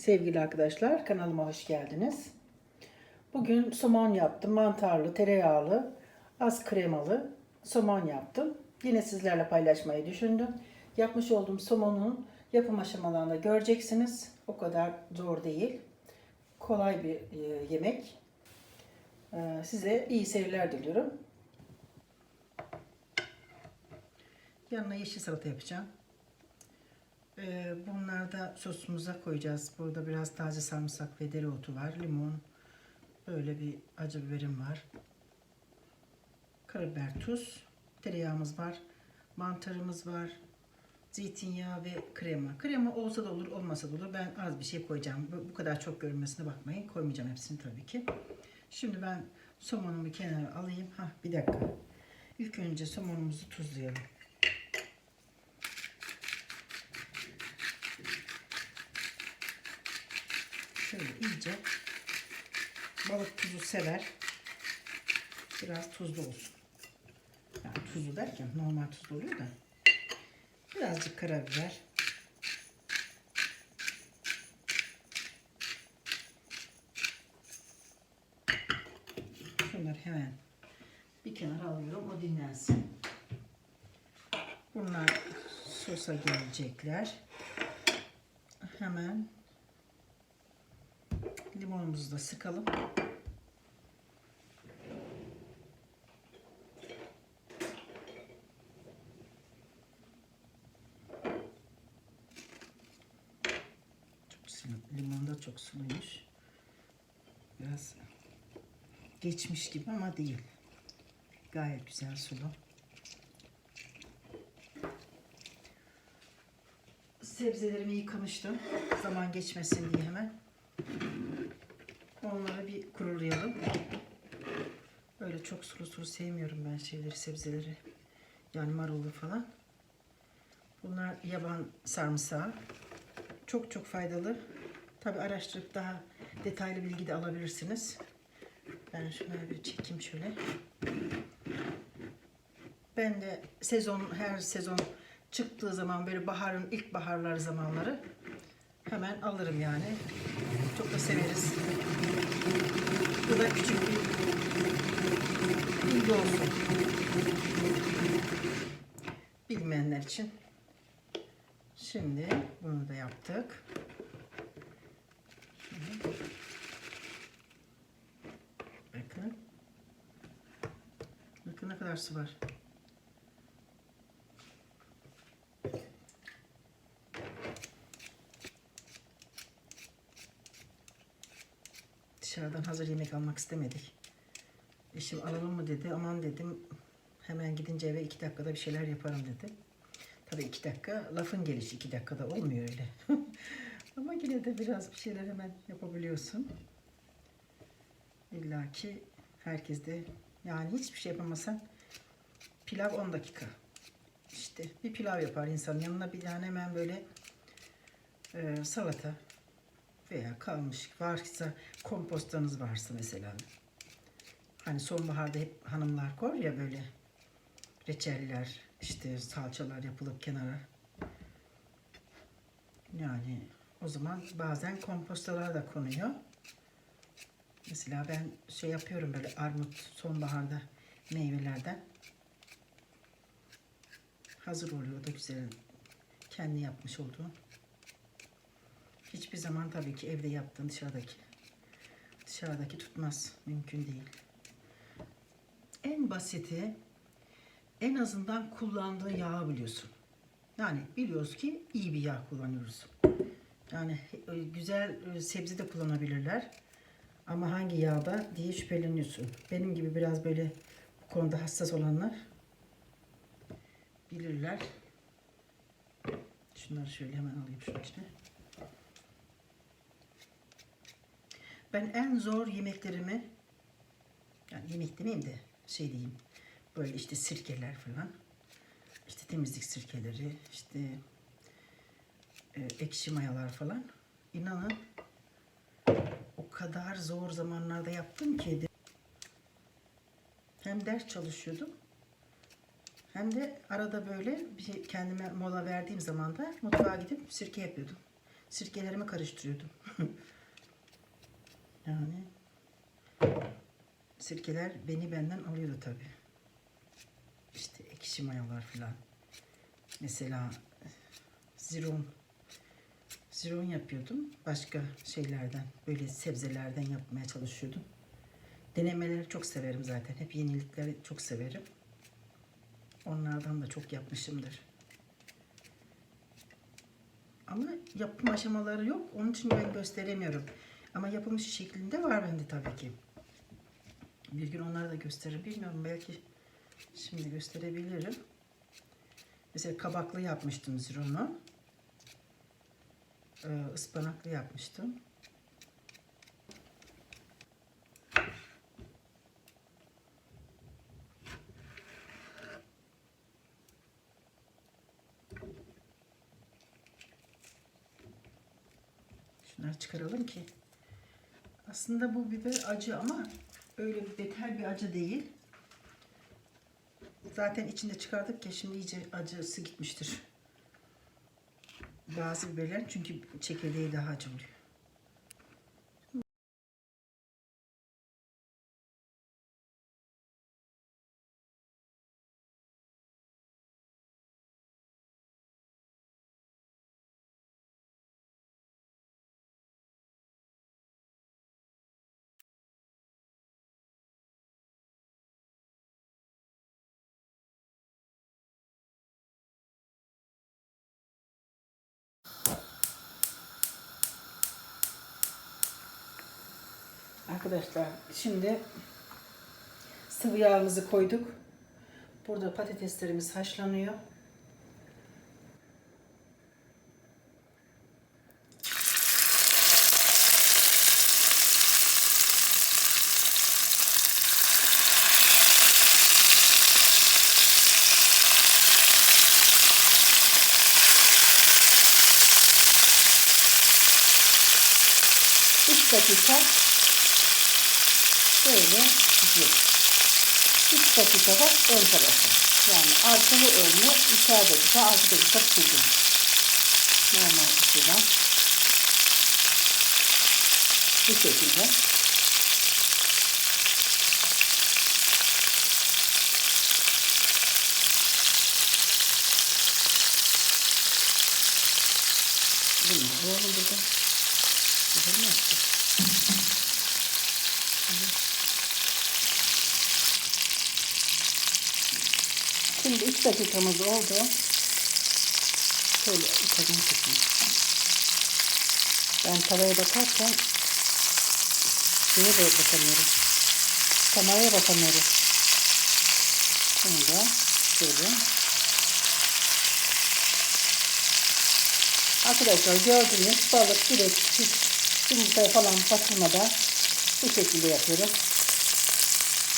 Sevgili arkadaşlar kanalıma hoş geldiniz. Bugün somon yaptım. Mantarlı, tereyağlı, az kremalı somon yaptım. Yine sizlerle paylaşmayı düşündüm. Yapmış olduğum somonun yapım aşamalarında göreceksiniz. O kadar zor değil. Kolay bir e, yemek. E, size iyi seyirler diliyorum. Yanına yeşil salata yapacağım. Ee, bunları da sosumuza koyacağız. Burada biraz taze sarımsak ve dereotu var. Limon. Böyle bir acı biberim var. Karabiber, tuz. Tereyağımız var. Mantarımız var. Zeytinyağı ve krema. Krema olsa da olur, olmasa da olur. Ben az bir şey koyacağım. Bu, kadar çok görünmesine bakmayın. Koymayacağım hepsini tabii ki. Şimdi ben somonumu kenara alayım. Ha bir dakika. İlk önce somonumuzu tuzlayalım. Şöyle iyice balık tuzu sever. Biraz tuzlu olsun. Yani tuzlu derken normal tuzlu oluyor da. Birazcık karabiber. Şunları hemen bir kenara alıyorum. O dinlensin. Bunlar sosa gelecekler. Hemen limonumuzu da sıkalım. Çok. Limon da çok suluymuş. Biraz geçmiş gibi ama değil. Gayet güzel sulu. Sebzelerimi yıkamıştım. Zaman geçmesin diye hemen. Onları bir kurulayalım. Böyle çok sulu sulu sevmiyorum ben şeyleri, sebzeleri. Yani marulu falan. Bunlar yaban sarımsağı. Çok çok faydalı. Tabi araştırıp daha detaylı bilgi de alabilirsiniz. Ben şunları bir çekeyim şöyle. Ben de sezon her sezon çıktığı zaman böyle baharın ilk baharlar zamanları hemen alırım yani. Çok da severiz. Bu da küçük bir bilgi olsun. Bilmeyenler için. Şimdi bunu da yaptık. Bakın. Bakın ne kadar su var. Dışarıdan hazır yemek almak istemedik. Eşim alalım mı dedi. Aman dedim hemen gidince eve iki dakikada bir şeyler yaparım dedi. Tabii iki dakika lafın gelişi iki dakikada olmuyor öyle. Ama yine de biraz bir şeyler hemen yapabiliyorsun. İlla ki herkes de yani hiçbir şey yapamasan pilav 10 dakika. İşte bir pilav yapar insan yanına bir tane hemen böyle e, salata veya kalmış varsa kompostanız varsa mesela hani sonbaharda hep hanımlar koyar ya böyle reçeller işte salçalar yapılıp kenara yani o zaman bazen kompostalar da konuyor. Mesela ben şey yapıyorum böyle armut sonbaharda meyvelerden hazır oluyor da güzel kendi yapmış olduğum. Hiçbir zaman tabii ki evde yaptığın dışarıdaki dışarıdaki tutmaz. Mümkün değil. En basiti en azından kullandığın yağı biliyorsun. Yani biliyoruz ki iyi bir yağ kullanıyoruz. Yani e, güzel e, sebze de kullanabilirler. Ama hangi yağda diye şüpheleniyorsun. Benim gibi biraz böyle bu konuda hassas olanlar bilirler. Şunları şöyle hemen alayım şunun içine. Ben en zor yemeklerimi yani yemek demeyeyim de şey diyeyim böyle işte sirkeler falan işte temizlik sirkeleri işte e, ekşi mayalar falan inanın o kadar zor zamanlarda yaptım ki hem ders çalışıyordum hem de arada böyle bir şey kendime mola verdiğim zaman da mutfağa gidip sirke yapıyordum. Sirkelerimi karıştırıyordum. yani sirkeler beni benden alıyordu tabi. İşte ekşi mayalar filan. Mesela ziron ziron yapıyordum. Başka şeylerden, böyle sebzelerden yapmaya çalışıyordum. Denemeleri çok severim zaten. Hep yenilikleri çok severim. Onlardan da çok yapmışımdır. Ama yapım aşamaları yok. Onun için ben gösteremiyorum. Ama yapılmış şeklinde var bende tabii ki. Bir gün onları da gösteririm. Bilmiyorum belki şimdi gösterebilirim. Mesela kabaklı yapmıştım zironu. Ee, ıspanaklı yapmıştım. Şunları çıkaralım ki. Aslında bu biber acı ama öyle bir beter bir acı değil. Zaten içinde çıkardık ya şimdi iyice acısı gitmiştir. Bazı biberler çünkü çekirdeği daha acı oluyor. Arkadaşlar şimdi sıvı yağımızı koyduk. Burada patateslerimiz haşlanıyor. Dakika böyle gidiyor. 3 dakikada ön tarafı. Yani arkalı önlü 2 dakika 6 dakika pişirdim. Normal ısıdan. Bu şekilde. Bunu da oğlum burada. Burada mı Şimdi 3 dakikamız oldu. Şöyle yukarıdan çekeyim. Ben tavaya bakarken şeye de bakamıyorum. Kameraya bakamıyorum. Şimdi şöyle. Arkadaşlar gördüğünüz balık direkt hiç yumurtaya falan batırmadan bu şekilde yapıyoruz.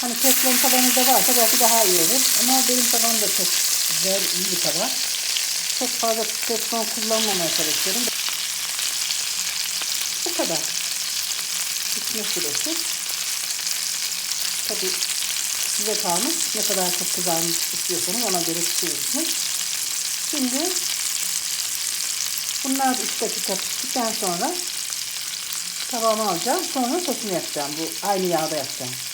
Hani teflon tabanı da varsa belki daha iyi olur. Ama benim tabanım da çok güzel, iyi bir tabak. Çok fazla teflon kullanmamaya çalışıyorum. Bu kadar. Pişme süresi. Tabi size kalmış. Ne kadar çok kızarmış istiyorsanız ona göre pişirirsiniz. Şimdi bunlar 3 dakika piştikten sonra tavama alacağım. Sonra sosunu yapacağım. Bu aynı yağda yapacağım.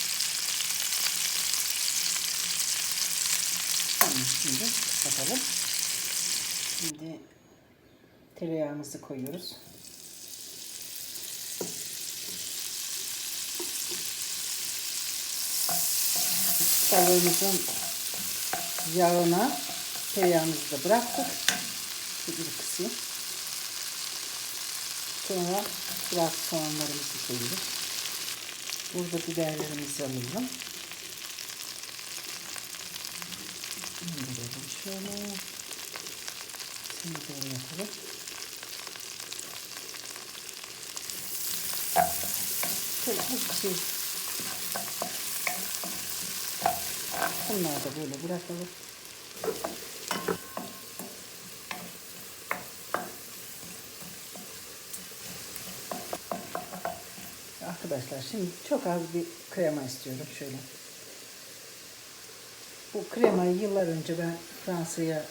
Şimdi kapatalım. Şimdi tereyağımızı koyuyoruz. Balığımızın yağına tereyağımızı da bıraktık. Bir kısayım. Sonra biraz soğanlarımızı koyuyoruz. Burada biberlerimizi alalım. İndirelim şöyle. Şimdi böyle yapalım. Şöyle bir şey. Bunları da böyle bırakalım. Arkadaşlar şimdi çok az bir krema istiyorum şöyle. Bu kremayı yıllar önce ben Fransa'ya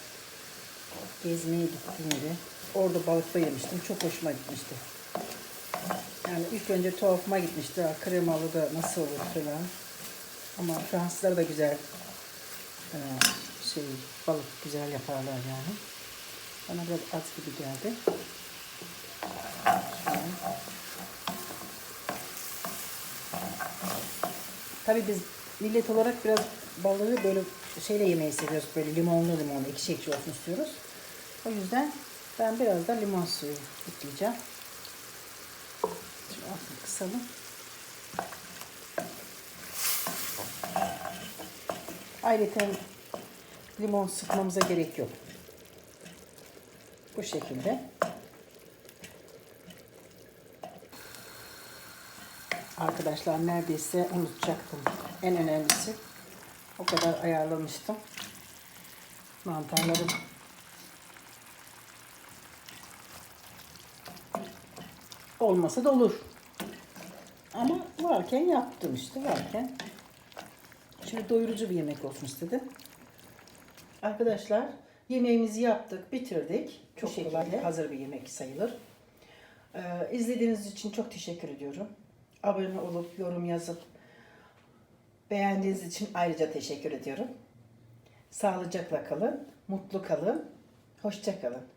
gezmeye gittiğimde orada balıkta yemiştim. Çok hoşuma gitmişti. Yani ilk önce tuhafıma gitmişti. Kremalı da nasıl olur falan. Ama Fransızlar da güzel e, şey balık güzel yaparlar yani. Bana biraz az gibi geldi. Şöyle. Tabii biz millet olarak biraz balığı böyle şeyle yemeyi seviyoruz. Böyle limonlu limonlu ekşi ekşi olsun istiyoruz. O yüzden ben biraz da limon suyu ekleyeceğim. Şimdi altını kısalım. Ayrıca limon sıkmamıza gerek yok. Bu şekilde. Arkadaşlar neredeyse unutacaktım. En önemlisi o kadar ayarlamıştım. Mantarları olmasa da olur. Ama varken yaptım işte varken. Şimdi doyurucu bir yemek olsun istedim. Arkadaşlar yemeğimizi yaptık, bitirdik. Çok kolay, hazır bir yemek sayılır. Ee, izlediğiniz için çok teşekkür ediyorum. Abone olup yorum yazıp beğendiğiniz için ayrıca teşekkür ediyorum. Sağlıcakla kalın, mutlu kalın, hoşça kalın.